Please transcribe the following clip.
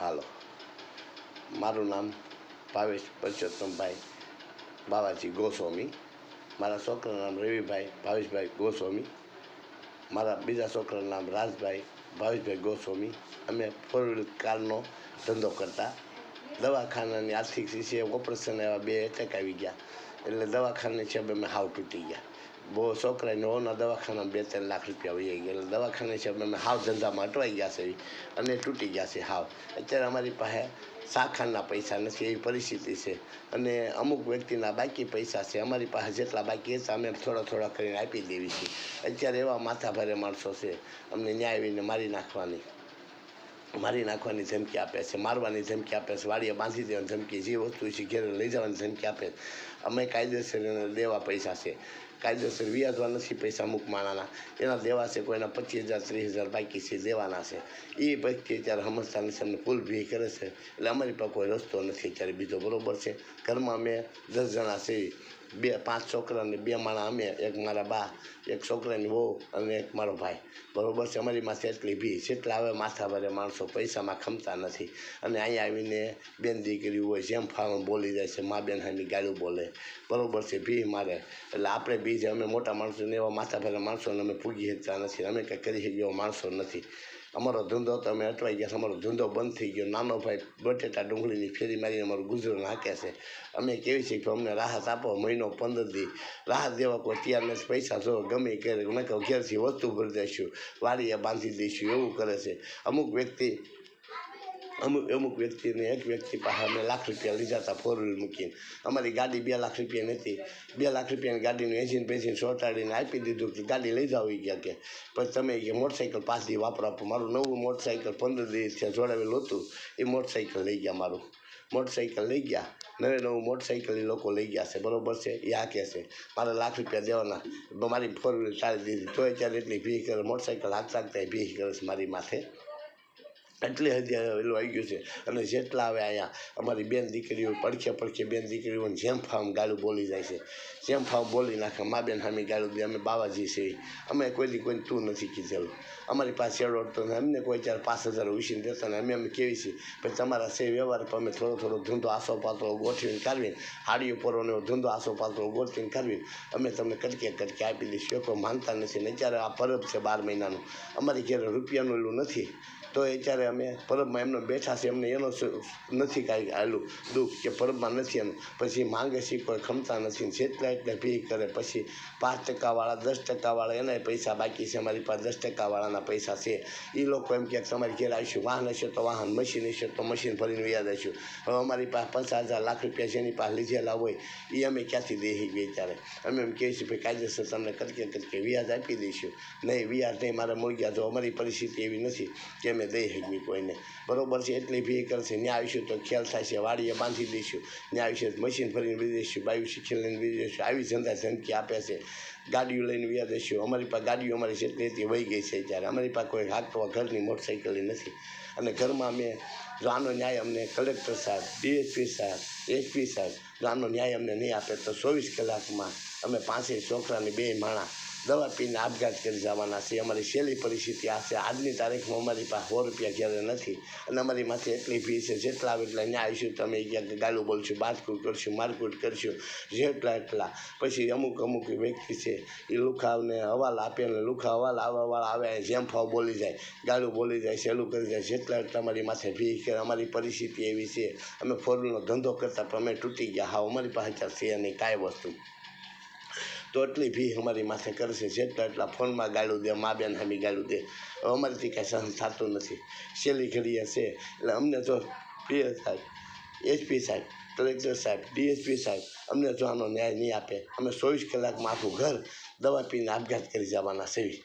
હાલો. મારું નામ ભાવેશ પરસોત્તમભાઈ બાવાજી ગોસ્વામી. મારા છોકરાનું નામ રવિભાઈ, ભાવેશભાઈ ગોસ્વામી. મારા બીજા છોકરાનું નામ રાજભાઈ, ભાવેશભાઈ ગોસ્વામી. અમે ફોર વ્હીલ કારનો ધંધો કરતા. દવાખાનાની આર્થિક સ્થિતિ ઓપરેશન એવા બે એટેક આવી ગયા. એટલે દવાખાને છે અમે હાવ તૂટી ગયા. બહુ છોકરાને ઓના દવાખાનામાં બે ત્રણ લાખ રૂપિયા વહી ગયા. દવાખાને છે, અમે હાવ ધંધામાં અટવાઈ ગયા છે, અને તૂટી ગયા છે હાવ. અત્યારે અમારી પાસે શાખાના પૈસા નથી, એવી પરિસ્થિતિ છે. અને અમુક વ્યક્તિના બાકી પૈસા છે, અમારી પાસે જેટલા બાકી હતા, અમે થોડા થોડા કરીને આપી દેવી છીએ અત્યારે એવા માથાભારે માણસો છે, અમને ન્યાય આવીને મારી નાખવાની. મારી નાખવાની ધમકી આપે છે, મારવાની ધમકી આપે છે, વાડીએ બાંધી દેવાની ધમકી, જે વસ્તુ છે, ઘેરે લઈ જવાની ધમકી આપે છે. અમે કાયદેસર દેવા પૈસા છે. કાયદેસર વ્યાજવા નથી પૈસા અમુક માણાના એના દેવા છે, કોઈના પચીસ હજાર, ત્રીસ હજાર બાકી છે, દેવાના છે. એ પછી અત્યારે સમજતા નથી અમને ફૂલ ભી કરે છે. એટલે અમારી પાસે કોઈ રસ્તો નથી અત્યારે બીજો, બરોબર છે? ઘરમાં અમે દસ જણા છીએ. બે પાંચ છોકરાને, બે માણા અમે, એક મારા બા, એક છોકરાની વહુ અને એક મારો ભાઈ. બરોબર છે, અમારી માથે એટલી ભી જેટલા હવે માથા ભરે માણસો પૈસામાં ખમતા નથી. અને અહીંયા આવીને બેન દીકરી હોય, જેમ ફાવન બોલી જાય છે, મા બેન હાની ગાળું બોલે. બરોબર છે, ભી મારે. એટલે આપણે બી જે અમે મોટા માણસોને એવા માથા માણસોને અમે પૂગી શકતા નથી, અમે કંઈ કરી શકીએ એવા માણસો નથી. અમારો ધંધો તો અમે અટવાઈ ગયા છે. અમારો ધંધો બંધ થઈ ગયો. નાનો ભાઈ બટેટા ડુંગળીની ફેરી મારીને અમારું ગુજરાન નાખ્યા છે. અમે કેવી છે કે અમને રાહત આપો, મહિનો પંદર દી. રાહત દેવા કોઈ ત્યાં નથી. પૈસા જો ગમે કરે. મેં ઘેરથી વસ્તુ ભરી દઈશું. વાડીએ બાંધી દઈશું. એવું કરે છે. અમુક વ્યક્તિ અમુક અમુક વ્યક્તિને એક વ્યક્તિ પાસે અમે લાખ રૂપિયા લીધા હતા ફોર વ્હીલ મૂકીને. અમારી ગાડી બે લાખ રૂપિયા નથી બે લાખ રૂપિયાની ગાડીનું એસીને પેસીને સોટાડીને આપી દીધું કે ગાડી લઈ જાઓ ગયા કે પછી તમે કે મોટરસાઇકલ પાછી વાપરો આપો. મારું નવું મોટરસાઇકલ પંદર દિવસ ત્યાં જોડાવેલું હતું. એ મોટરસાઇકલ લઈ ગયા મારું. મોટરસાઇકલ લઈ ગયા. નવે નવું મોટરસાઇકલ એ લોકો લઈ ગયા છે. બરોબર છે? એ હાકે છે. મારે લાખ રૂપિયા દેવાના. મારી ફોર વ્હીલ ચાલી દીધી. તોય ત્યારે એટલી ભી કરે મોટરસાઇકલ હાથ હાંકતા ભી કરે છે મારી માથે. એટલી હદી એલું આવી ગયું છે. અને જેટલા આવે અહીંયા, અમારી બેન દીકરીઓ, પડખે પડખે બેન દીકરીઓને જેમ ફામ ગાળું બોલી જાય છે. જેમ ફામ બોલી નાખે, મા બેન સામે ગાળું દે, અમે બાવાજી છીએ. અમે કોઈ દી કોઈને તું નથી કીધેલું. અમારી પાસે શેડ ને અમને કોઈ ચાર પાંચ હજાર ઉછીને દેતા ને અમે અમે કેવી છીએ પછી તમારા સે વ્યવહાર પર અમે થોડો થોડો ધૂંધો આસો પાતળો ગોઠવીને કાઢવીને હાડીઓ પરોને ધૂંધો આસો પાતળો ગોઠવીને કાઢવીને અમે તમને કટકે કટકે આપી દઈશું. કોઈ માનતા નથી. ને અત્યારે આ પરબ છે બાર મહિનાનું. અમારી ઘેર રૂપિયાનું એલું નથી. તો અત્યારે અમે પરબમાં એમને બેઠા છે એમને એનો નથી કાંઈ આવેલું દુઃખ કે પરબમાં નથી એનું પછી માંગે છે કોઈ ખમતા નથી, જેટલા એટલા ભી કરે. પછી પાંચ ટકાવાળા, દસ ટકાવાળા, એનાય પૈસા બાકી છે. અમારી પાસે દસ ટકાવાળાના પૈસા છે. એ લોકો એમ કે તમારી ઘેર આવીશું. વાહન હશે તો વાહન, મશીન હશે તો મશીન ભરીને યાદ આવીશું હવે અમારી પાસે પચાસ હજાર લાખ રૂપિયા છે, એની પાસે લીધેલા હોય એ અમે ક્યાંથી દેહી ગઈ ત્યારે? અમે એમ કહીએ છીએ, ભાઈ કાયદેસર તમને કરકે કરકે વ્યાજ આપી દઈશું. નહીં, વ્યાજ નહીં, મારે મૂળગ્યા તો અમારી પરિસ્થિતિ એવી નથી કે અમે દઈ શકીએ કોઈને. બરોબર છે, એટલી ભી કરશે ત્યાં આવીશું તો ખ્યાલ થાય છે, વાડીએ બાંધી દઈશું. ત્યાં આવીશું મશીન ફરીને બી દઈશું બાયું શીખી લઈને બી દઈશું. આવી ધંધા ધમકી આપે છે. ગાડીઓ લઈને વ્યા દઈશું. અમારી પાસે ગાડીઓ અમારી જેટલી હતી વહી ગઈ છે ત્યારે અમારી પાસે કોઈ હાંકવા ઘરની મોટરસાઇકલ નથી. અને ઘરમાં અમે જો ન્યાય અમને કલેક્ટર સાહેબ ડીએસપી સાહેબ એસપી સાહેબ, જો આનો ન્યાય અમને નહીં આપે તો ચોવીસ કલાકમાં અમે પાંચેય છોકરાની બે માણા દવા પીને આપઘાત કરી જવાના છે. અમારી છેલ્લી પરિસ્થિતિ આ છે. આજની તારીખમાં અમારી પાસે સો રૂપિયા ઘરે નથી અને અમારી માથે એટલી ફી છે, જેટલા આવે એટલા ત્યાં આવીશું તમે ક્યાંક ગાલું બોલશું બાતકૂટ કરશું, મારકૂટ કરશું, જેટલા એટલા. પછી અમુક અમુક વ્યક્તિ છે, એ લુખાવને હવાલ આપે ને લુખા હવાલ આવવાવાળા આવે, જેમ ફાવ બોલી જાય, ગાલું બોલી જાય, સહેલું કરી જાય. જેટલા એટલા અમારી માથે ફી કે અમારી પરિસ્થિતિ એવી છે. અમે ફોરનો ધંધો કરતાં પણ અમે તૂટી ગયા. હા અમારી પાસે અત્યારે છે નહીં કાંઈ વસ્તુ. તો એટલી ભી અમારી માથે કરશે. જેટલા એટલા ફોનમાં ગાળું દે, મા બેન હામી ગાળું દે. અમારીથી કાંઈ સહન થતું નથી. છેલ્લી ઘડીએ છે. એટલે અમને તો પીએ સાહેબ, એચપી સાહેબ, કલેક્ટર સાહેબ ડીએસપી સાહેબ, અમને તો આનો ન્યાય નહીં આપે. અમે ચોવીસ કલાકમાં આખું ઘર, દવા પીને આપઘાત કરી જવાના સેવી